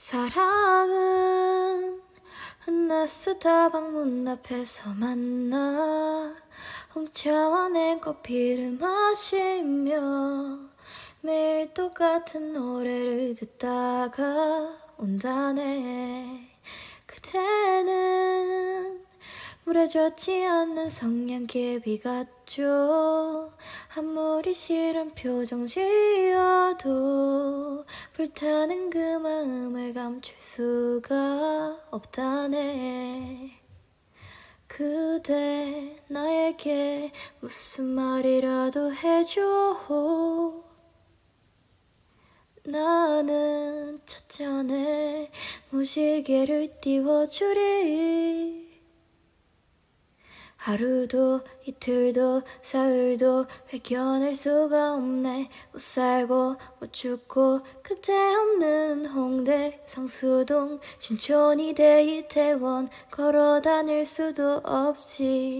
사랑은 흔나스 다방 문 앞에서 만나 홍차원의 커피를 마시며 매일 똑같은 노래를 듣다가 온다네. 그대는 물에 젖지 않는 성냥개비 같죠. 아무 리 싫은 표정 지어도 불타는 그 마음을 감출 수가 없다네. 그대 나에게 무슨 말이라도 해줘. 나는 첫 잔에 무지개를 띄워주리 하루도 이틀도 사흘도 발견할 수가 없네. 못 살고 못 죽고 그대 없는 홍대 성수동 신촌이 대이태원 걸어 다닐 수도 없지